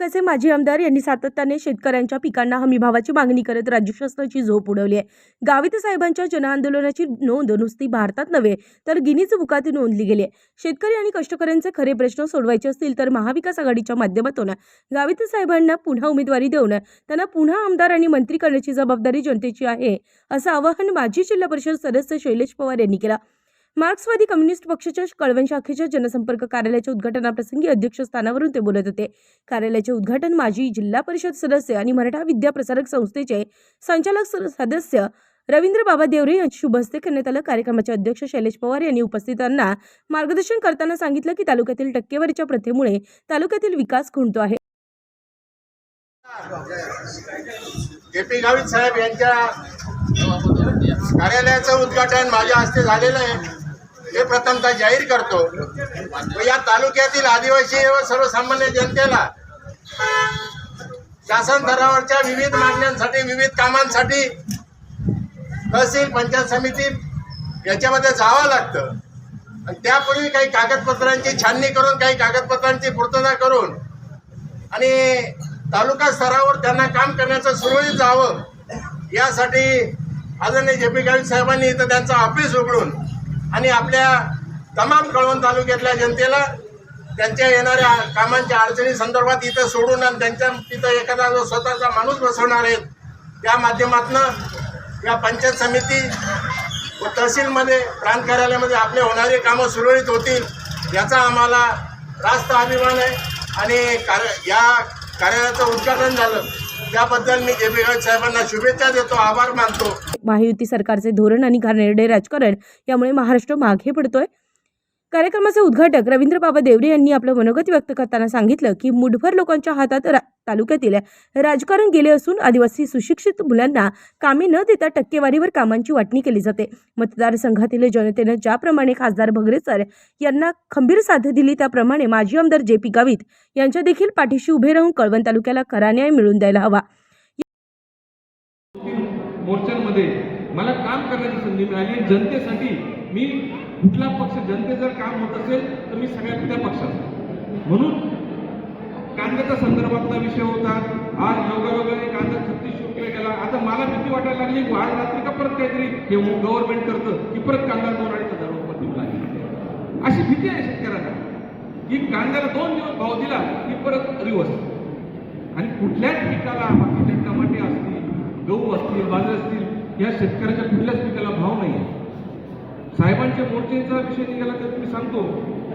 तालुक्याचे माजी आमदार यांनी सातत्याने शेतकऱ्यांच्या पिकांना हमीभावाची मागणी करत राज्य शासनाची झोप उडवली आहे. गावित साहेबांच्या जनआंदोलनाची नोंद नुसती भारतात नव्हे तर गिनीज बुकात नोंदली गेली आहे. शेतकरी आणि कष्टकऱ्यांचे खरे प्रश्न सोडवायचे असतील तर महाविकास आघाडीच्या माध्यमातून गावित साहेबांना पुन्हा उमेदवारी देऊन त्यांना पुन्हा आमदार आणि मंत्री करण्याची जबाबदारी जनतेची आहे असं आवाहन माजी जिल्हा परिषद सदस्य शैलेश पवार यांनी केलं. मार्क्सवादी कम्युनिस्ट पक्षाच्या कळवण शाखेच्या जनसंपर्क कार्यालयाच्या उद्घाटनाप्रसंगी अध्यक्षस्थानावरून ते बोलत होते. कार्यालयाचे उद्घाटन माजी जिल्हा परिषद सदस्य आणि मराठा विद्या प्रसारक संस्थेचे संचालक सदस्य रवींद्र बाबा देवरे यांच्या शुभ हस्ते करण्यात आलं. कार्यक्रमाचे अध्यक्ष शैलेश पवार यांनी उपस्थितांना मार्गदर्शन करताना सांगितलं की तालुक्यातील टक्केवारीच्या प्रथेमुळे तालुक्यातील विकास खुंटतो आहे. के पी गावित साहेब यांच्या कार्यालयाचं उद्घाटन माझ्या हस्ते झालेलं आहे. हे प्रथमतः जाहीर करतो. व या तालुक्यातील आदिवासी व सर्वसामान्य जनतेला शासन स्तरावरच्या विविध मागण्यांसाठी विविध कामांसाठी तहसील पंचायत समिती याच्यामध्ये जावं लागतं. आणि त्यापूर्वी काही कागदपत्रांची छाननी करून काही कागदपत्रांची पूर्तता करून आणि तालुका स्तरावर त्यांना काम करण्याचं सुरळीत जावं यासाठी आदरणीय जे पी गावित साहेबांनी इथं त्यांचं ऑफिस उघडून आणि आपल्या तमाम कळवण तालुक्यातल्या जनतेला त्यांच्या येणाऱ्या कामांच्या अडचणी संदर्भात इथं सोडून आणि त्यांच्या तिथं एखादा जो स्वतःचा माणूस बसवणार आहेत त्या माध्यमातनं या पंचायत समिती व तहसीलमध्ये प्रांत कार्यालयामध्ये आपले होणारे कामं सुरळीत होतील याचा आम्हाला रास्त अभिमान आहे. आणि कार्य या कार्यालयाचं उद्घाटन झालं. त्याबद्दल मी जे साहेबांना शुभेच्छा देतो आभार मानतो. महायुती सरकारचे धोरण आणि घाणेरडे राजकारण यामुळे महाराष्ट्र मागे पडतोय. कार्यक्रमाचे उद्घाटक रवींद्र बाबा देवरे यांनी आपलं मनोगत व्यक्त करताना सांगितलं की मुठभर लोकांच्या हातात रा- तालुक्यातील राजकारण गेले असून आदिवासी सुशिक्षित मुलांना कामे न देता टक्केवारीवर कामांची वाटणी केली जाते. मतदारसंघातील जनतेनं ज्याप्रमाणे खासदार भगरे सर यांना खंबीर साथ दिली त्याप्रमाणे माजी आमदार जे पी गावित यांच्या देखील पाठीशी उभे राहून कळवण तालुक्याला खरा न्याय मिळवून द्यायला हवा. मोर्चांमध्ये मला काम करण्याची संधी मिळाली जनतेसाठी मी कुठला पक्ष जनते जर काम होत असेल तर मी सगळ्यात त्या पक्षात म्हणून कांद्याच्या संदर्भातला विषय होता. आज योगायोगाने कांदा छत्तीस रुपये गेला. आता मला भीती वाटायला लागली आज रात्री का परत काहीतरी? हे गव्हर्नमेंट करतं की परत कांदा दोन अडीच हजार रुपये देऊ लागेल. अशी भीती आहे शेतकऱ्यांना की कांद्याला दोन दिवस भाव दिला की परत रिवर्स. आणि कुठल्याच पिकाला बाकीच्या टमाटे असतील गहू असतील बाजरी असतील या शेतकऱ्याच्या कुठल्याच पिकाला भाव नाही आहे साहेबांच्या मोर्चेचा विषय निघाला तर मी सांगतो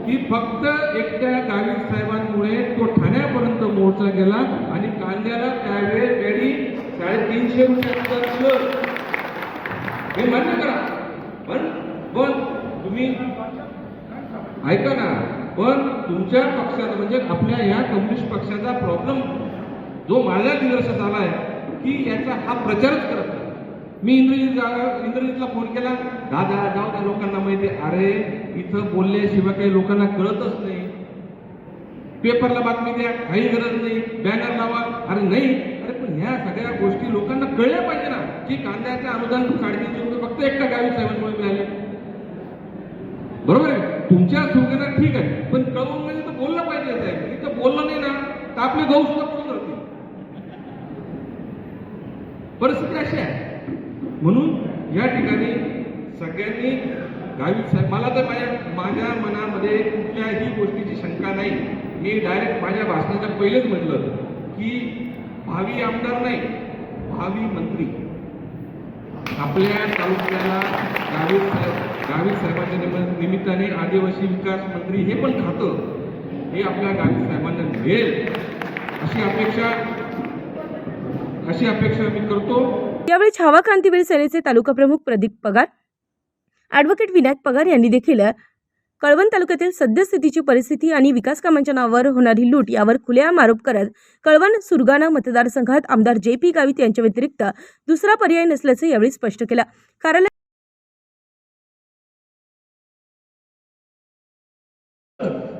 की फक्त एकट्या गावी साहेबांमुळे तो ठाण्यापर्यंत मोर्चा गेला आणि कांद्याला त्यावेळेस गाडी साडेतीनशे रुपये दिलं हे मान्य करा. पण पण तुम्ही ऐका ना पण तुमच्या पक्षाचा म्हणजे आपल्या या कम्युनिस्ट पक्षाचा प्रॉब्लेम जो माझ्या निदर्शनात आला आहे की याचा हा प्रचारच करत नाही. मी इंद्रजित इंद्रजितला फोन केला. दादा जाऊ त्या लोकांना माहिती अरे इथं बोलल्याशिवाय काही लोकांना कळतच नाही. पेपरला बातमी द्या काही गरज नाही. बॅनर लावा. अरे नाही. अरे पण ह्या सगळ्या गोष्टी लोकांना कळल्या पाहिजे ना. की कांद्याचं अनुदान साडेतीनशे रुपये फक्त एकटा गावी साहेबांमुळे मिळाले. बरोबर आहे. तुमच्या सुविधा ठीक आहे पण कळवून म्हणजे तर बोललं पाहिजे साहेब. इथं बोललं नाही ना तर आपले गहू सुद्धा पडून राहतील. परिस्थिती अशी आहे म्हणून या ठिकाणी सगळ्यांनी गावित साहेब मला तर माझ्या माझ्या मनामध्ये कुठल्याही गोष्टीची शंका नाही. मी डायरेक्ट माझ्या भाषणाच्या पहिलेच म्हटलं की भावी आमदार नाही भावी मंत्री. आपल्या तालुक्याला गावित साहेब गावित साहेबांच्या निम- निमित्ताने आदिवासी विकास मंत्री हे पण खातं. हे आपल्या गावित साहेबांना मिळेल. अशी अपेक्षा अशी अपेक्षा मी करतो. यावेळी छावा क्रांतीवीर सेनेचे तालुका प्रमुख प्रदीप पगार ॲडव्होकेट विनायक पगार यांनी देखील कळवण तालुक्यातील सद्यस्थितीची परिस्थिती आणि विकास कामांच्या नावावर होणारी लूट यावर खुलेआम आरोप करत कळवण सुरगाणा मतदारसंघात आमदार जे पी गावित यांच्या व्यतिरिक्त दुसरा पर्याय नसल्याचं यावेळी स्पष्ट केलं. कार्यालय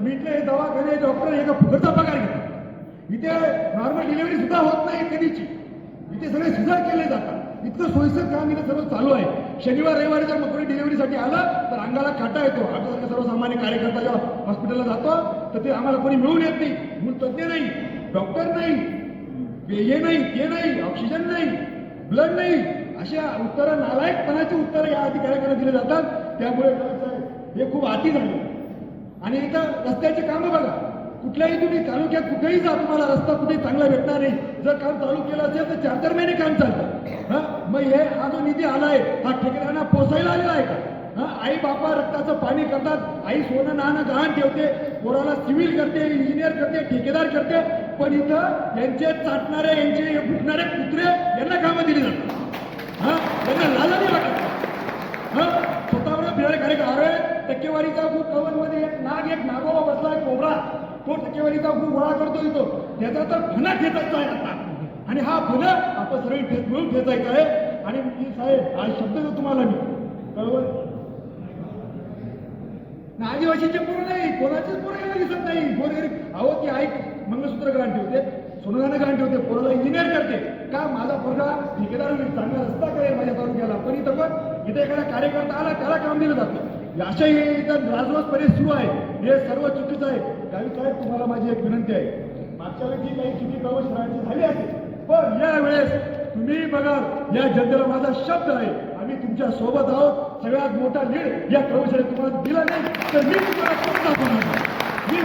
इथले दवाखाने डॉक्टर हे फुकटचा पगार घेतात. इथे नॉर्मल डिलिव्हरी सुद्धा होत नाही कधीची. इथे सगळे सुधार केले जातात. इतकं सोयीस्कर काम इथं सर्व चालू आहे. शनिवार रविवारी जर मग कोणी डिलिव्हरीसाठी आलं तर अंगाला काटा येतो. आमच्यासारखा सर्वसामान्य कार्यकर्ता जेव्हा हॉस्पिटलला जातो तर ते आम्हाला कोणी मिळून येत नाही. म्हणून तज्ज्ञ नाही डॉक्टर नाही हे नाही ते नाही ऑक्सिजन नाही ब्लड नाही. अशा उत्तरं नालायकपणाची उत्तरं या अधिकाऱ्याकडे दिले जातात. त्यामुळे हे खूप आती झाले. आणि इथं रस्त्याचे कामं बघा. कुठल्याही तुम्ही तालुक्यात कुठेही जा तुम्हाला रस्ता कुठे चांगला भेटणार नाही. जर काम चालू केलं असेल तर चार चार महिने काम चालतं. हा? मग हे हा जो निधी आलाय हा ठेकेदारांना पोसायला आलेला आहे का? हा? आई बापा रक्ताचं पाणी करतात आई सोनं नाणं गहाण ठेवते कोणाला सिव्हिल करते इंजिनियर करते ठेकेदार करते पण इथं यांचे चाटणारे यांचे फुटणारे कुत्रे यांना कामं दिली जातात. हा? यांना लाला नाही वाटत हा? स्वतःवर फिरायला कार्यक्रम आरोय टक्केवारीचा खूप कवनमध्ये एक नाग एक नागो तो टक्केवारीचा खूप गोळा करतो येतो त्याचा तर फणा खेचायचा आहे आता. आणि हा फणा आपण सरळ ठेच मिळून खेचायचा आहे. आणि मी साहेब आज शब्द देतो तुम्हाला मी. बरोबर आदिवासीचे पोरं नाही. कोणाचेच पोरं यायला दिसत नाही. पोर अहो ती आई मंगळसूत्र ग्रहण ठेवते सोनगाणं ग्रहण ठेवते पोराला इंजिनियर करते. का माझा पोरगा ठेकेदार चांगला रस्ता करेल माझ्या तालुक्याला. पण इथं पण इथे एखादा कार्यकर्ता आला त्याला काम दिलं जातं. अशा हे इथं राजरोसपणे सुरू आहे. हे सर्व चुकीचं आहे. गावी तुम्हाला माझी एक विनंती आहे? मागच्या वेळी काही चुकी प्रवेश झाली असेल पण यावेळेस तुम्ही बघा या जनतेला माझा शब्द आहे. आम्ही तुमच्यासोबत आहोत. सगळ्यात मोठा लीड या प्रवेशाने तुम्हाला दिला नाही तर मी तुम्हाला मी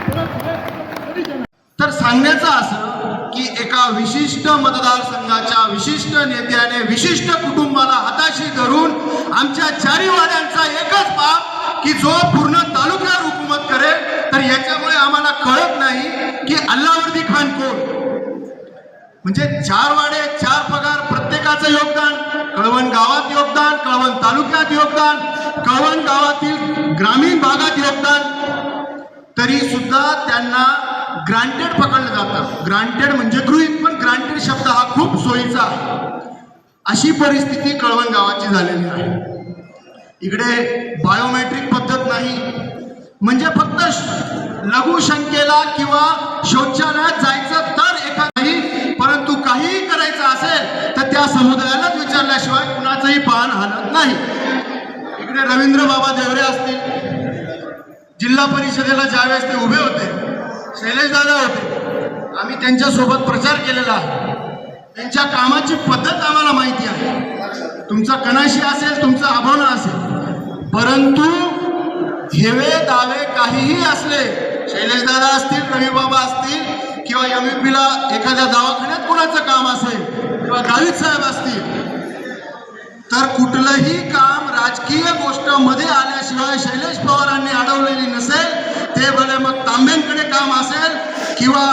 तर सांगण्याचं असं की एका विशिष्ट मतदारसंघाच्या विशिष्ट नेत्याने विशिष्ट कुटुंबाला हाताशी धरून आमच्या चारी वाड्यांचा एकच बाप की जो पूर्ण तालुका हुकूमत करेल तर याच्यामुळे आम्हाला कळत नाही की अल्लावर्दी खान कोण म्हणजे चार वाडे चार पगार प्रत्येकाचं योगदान कळवण गावात योगदान कळवण तालुक्यात योगदान कळवण गावातील ग्रामीण भागात योगदान. तरी सुद्धा त्यांना ग्रांटेड पकडलं जातं. ग्रांटेड म्हणजे गृहित पण ग्रांटेड शब्द हा खूप सोयीचा आहे. अशी परिस्थिती कळवण गावाची झालेली आहे. इकडे बायोमेट्रिक पद्धत नाही. म्हणजे फक्त श- लघुशंकेला किंवा शौचालयात जायचं असेल त्या समुदायालाच विचारल्याशिवाय कुणाचंही पान हलत नाही. इकडे रवींद्र बाबा देवरे असतील. जिल्हा परिषदेला ज्यावेळेस ते उभे होते शैलेश दादा होते आम्ही त्यांच्यासोबत प्रचार केलेला आहे. त्यांच्या कामाची पद्धत आम्हाला माहिती आहे. तुमचा कणाशी असेल तुमचा आभावना असेल. परंतु हेवे दावे काहीही असले शैलेश दादा असतील रवी बाबा असतील किंवा एम ला एखाद्या दवाखान्यात कुणाचं काम असेल किंवा गावित साहेब असतील तर कुठलंही काम राजकीय गोष्टमध्ये आल्याशिवाय शैलेश पवारांनी अडवलेली नसेल ते भले मग तांब्यांकडे काम असेल किंवा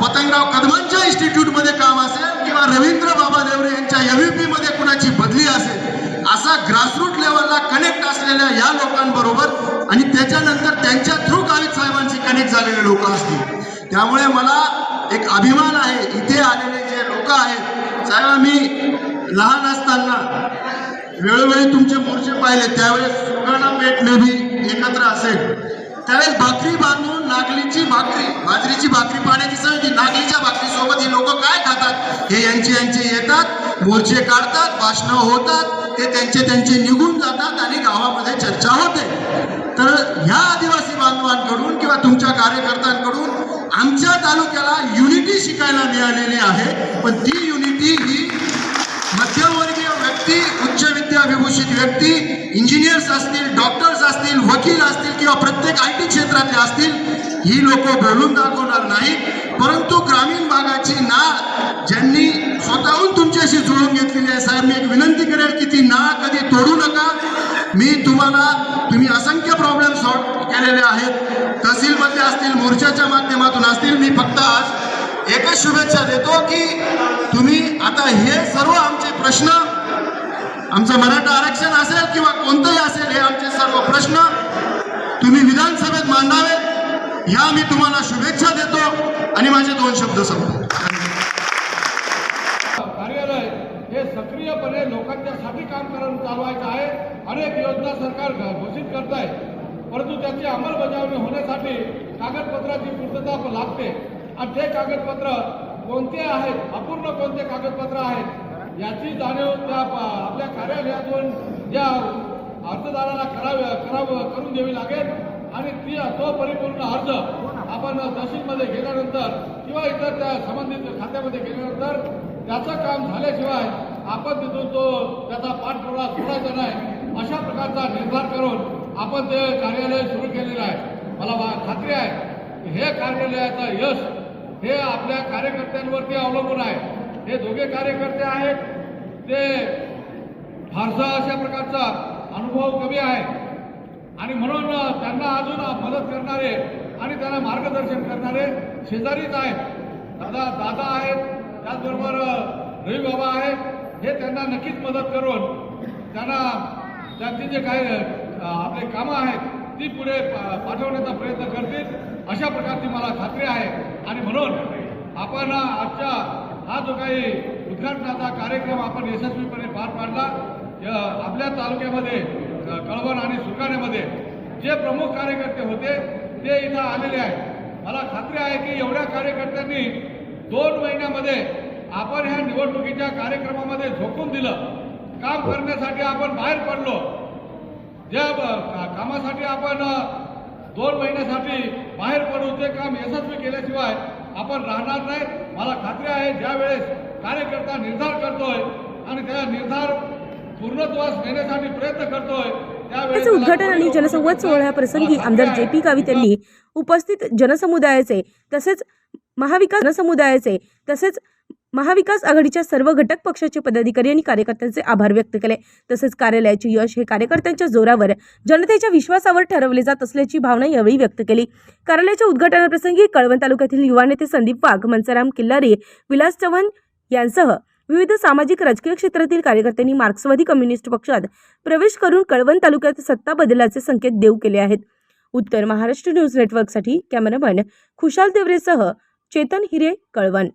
पतंगराव कदमांच्या इन्स्टिट्यूटमध्ये काम असेल किंवा रवींद्र बाबा देवरे यांच्या एव्हीपी मध्ये कुणाची बदली असेल असा ग्रासरूट लेवलला कनेक्ट असलेल्या या लोकांबरोबर आणि त्याच्यानंतर त्यांच्या थ्रू गावित साहेबांशी कनेक्ट झालेले लोक असतील. त्यामुळे मला एक अभिमान आहे इथे आलेले जे लोक आहेत साहेब आम्ही लहान असताना वेळोवेळी तुमचे मोर्चे पाहिले त्यावेळेस सुगाणा पेठ नेहमी एकत्र असेल. त्यावेळेस भाकरी बांधून नागलीची भाकरी बाजरीची भाकरी पाण्याची सवय नागलीच्या भाकरी सोबत ही लोक काय खातात हे यांचे यांचे येतात मोर्चे काढतात भाषणं होतात ते त्यांचे त्यांचे निघून जातात आणि गावामध्ये चर्चा होते. तर ह्या आदिवासी बांधवांकडून किंवा तुमच्या कार्यकर्त्यांकडून आमच्या तालुक्याला युनिटी शिकायला मिळालेली आहे. पण ती युनिटी ही मध्यमवर्गीय व्यक्ती उच्च विद्या विभूषित व्यक्ती इंजिनियर्स असतील डॉक्टर्स असतील वकील असतील किंवा प्रत्येक आय टी क्षेत्रातले असतील ही लोक बोलून दाखवणार नाही परंतु ग्रामीण भागाची नाळ ज्यांनी स्वतःहून तुमच्याशी जुळून घेतलेली आहे साहेब मी एक विनंती करेल की ती नाळ कधी तोडू नका. मी तुम्हाला तुम्ही असंख्य प्रॉब्लेम सॉल्व केलेले आहेत. तहसीलमध्ये असतील मोर्चाच्या माध्यमातून असतील मी फक्त आज एकच शुभेच्छा देतो की तुम्ही आता हे सर्व आमचे प्रश्न आमचं मराठा आरक्षण असेल किंवा कोणतंही असेल हे आमचे सर्व प्रश्न तुम्ही विधानसभेत मांडावेत. ह्या मी तुम्हाला शुभेच्छा देतो आणि माझे दोन शब्द संपतो कार्यालय हे सक्रियपणे लोकांच्यासाठी काम करून चालवायचं आहे. अनेक योजना सरकार घोषित करत आहे परंतु त्याची अंमलबजावणी होण्यासाठी कागदपत्राची पूर्तता लागते. आणि ते कागदपत्र कोणते आहेत? अपूर्ण कोणते कागदपत्र आहेत? याची जाणीव त्या आपल्या कार्यालयातून या अर्जदाराला करावे करावं करून द्यावी लागेल. आणि ती तो परिपूर्ण अर्ज आपण तहसीलमध्ये गेल्यानंतर किंवा इतर त्या संबंधित खात्यामध्ये गेल्यानंतर त्याचं काम झाल्याशिवाय आपण तिथून तो त्याचा पाठपुरावा सोडायचा नाही. अशा प्रकारचा निर्धार करून आपण ते कार्यालय सुरू केलेलं आहे. मला वा- खात्री आहे हे कार्यालयाचं यश हे आपल्या कार्यकर्त्यांवरती अवलंबून आहे. हे दोघे कार्यकर्ते आहेत. ते फारसा अशा प्रकारचा अनुभव कमी आहे. आणि म्हणून त्यांना अजून मदत करणारे आणि त्यांना मार्गदर्शन करणारे शेजारीच आहेत. दादा दादा आहेत. त्याचबरोबर रवी बाबा आहेत. हे त्यांना नक्कीच मदत करून त्यांना त्यांची जे काही आपले कामं आहेत ती पुढे पाठवण्याचा प्रयत्न करतील अशा प्रकारची मला खात्री आहे. आणि म्हणून आपण आजच्या हा जो काही उद्घाटनाचा कार्यक्रम आपण यशस्वीपणे पार पाडला आपल्या तालुक्यामध्ये कळवण आणि सुकाण्यामध्ये जे प्रमुख कार्यकर्ते होते ते इथं आलेले आहेत. मला खात्री आहे की एवढ्या कार्यकर्त्यांनी दोन महिन्यामध्ये आपण ह्या निवडणुकीच्या कार्यक्रमामध्ये झोकून दिलं. काम करण्यासाठी आपण बाहेर पडलो. ज्या कामासाठी आपण दोन महिन्यासाठी बाहेर पडू ते काम यशस्वी केल्याशिवाय आपण राहणार नाही. मला खात्री आहे ज्या वेळेस कार्यकर्ता निर्धार करतोय आणि त्या निर्धार पूर्णत्वास नेण्यासाठी प्रयत्न करतोय त्यावेळेस त्याचे उद्घाटन आणि जनसंवाद सोहळ्याप्रसंगी आमदार जे पी गावित यांनी उपस्थित जनसमुदायाचे तसेच महाविकास जनसमुदायाचे तसेच महाविकास आघाडीच्या सर्व घटक पक्षाचे पदाधिकारी आणि कार्यकर्त्यांचे आभार व्यक्त केले. तसेच कार्यालयाचे यश हे कार्यकर्त्यांच्या जोरावर जनतेच्या विश्वासावर ठरवले जात असल्याची भावना यावेळी व्यक्त केली. कार्यालयाच्या उद्घाटनाप्रसंगी कळवण तालुक्यातील युवा नेते संदीप वाघ मनसाराम किल्लारी विलास चव्हाण यांसह विविध सामाजिक राजकीय क्षेत्रातील कार्यकर्त्यांनी मार्क्सवादी कम्युनिस्ट पक्षात प्रवेश करून कळवण तालुक्यात सत्ता बदलाचे संकेत देऊ केले आहेत. उत्तर महाराष्ट्र न्यूज नेटवर्कसाठी कॅमेरामॅन खुशाल देवरेसह चेतन हिरे कळवण.